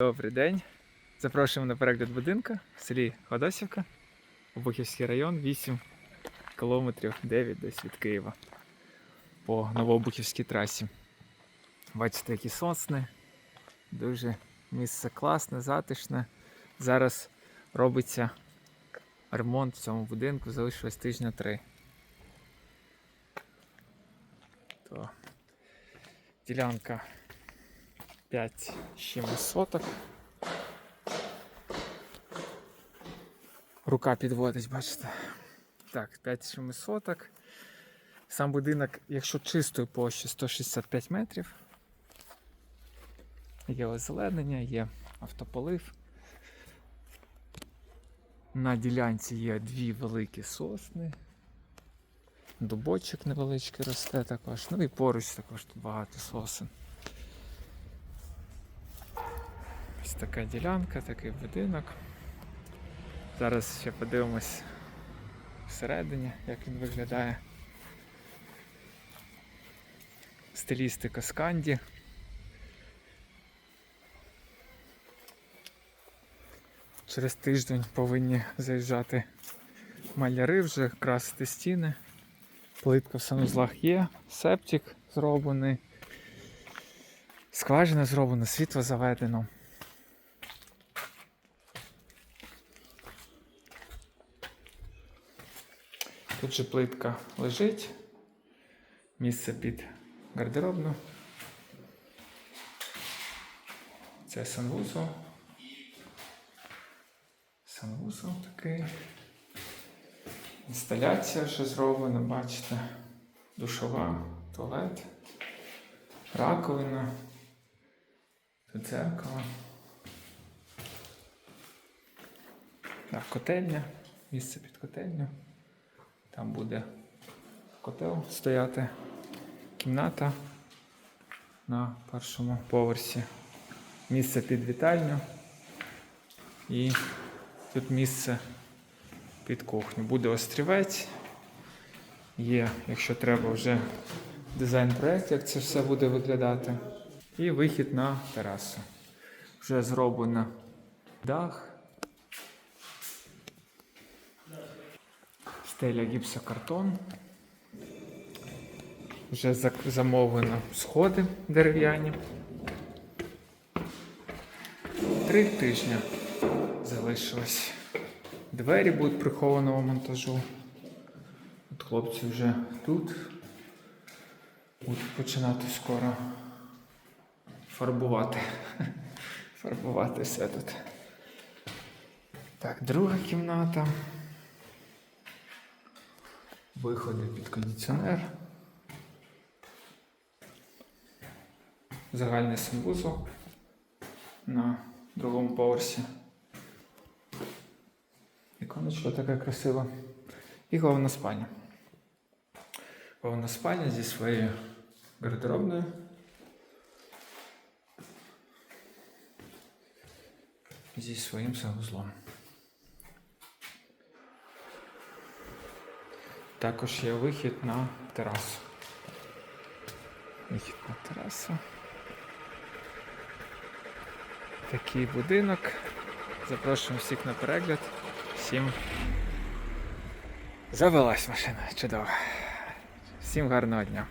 Добрий день. Запрошуємо на перегляд будинка в селі Ходосівка, Обухівський район, 8 кілометрів 9 десь від Києва по Новообухівській трасі. Бачите, які сосни. Дуже місце класне, затишне. Зараз робиться ремонт в цьому будинку, залишилось тижня три. То ділянка 5 з чимось соток. Рука підводить, бачите. Так, 5 з чимось соток. Сам будинок, якщо чистою площі 165 метрів. Є озеленення, є автополив. На ділянці є дві великі сосни. Дубочок невеличкий росте також. Ну і поруч також тут багато сосен. Ось така ділянка, такий будинок. Зараз ще подивимось всередині, як він виглядає. Стилістика сканді. Через тиждень повинні заїжджати маляри вже, красити стіни. Плитка в санузлах є, септик зроблений, скважина зроблена, світло заведено. Тут же плитка лежить, місце під гардеробну. Це санвузол. Санвузол такий. Інсталяція вже зроблена, бачите. Душова, туалет, раковина, тут дзеркало. Так, котельня, місце під котельню. Там буде котел стояти, кімната на першому поверсі, місце під вітальню і тут місце під кухню. Буде острівець. Є, якщо треба, вже дизайн-проект, як це все буде виглядати. І вихід на терасу. Вже зроблено дах. Стеля гіпсокартон. Вже замовлено сходи дерев'яні. Три тижні залишилось. Двері будуть прихованого монтажу. От хлопці вже тут. Будуть починати скоро фарбувати. Фарбувати все тут. Так, друга кімната. Виходи під кондиціонер. Загальний санвузол на другому поверсі. Віконечко таке красиве. І головна спальня. Головна спальня зі своєю гардеробною. Зі своїм санвузлом. Також є вихід на терасу. Вихід на терасу. Такий будинок. Запрошуємо всіх на перегляд. Всім завелась машина. Чудово. Всім гарного дня.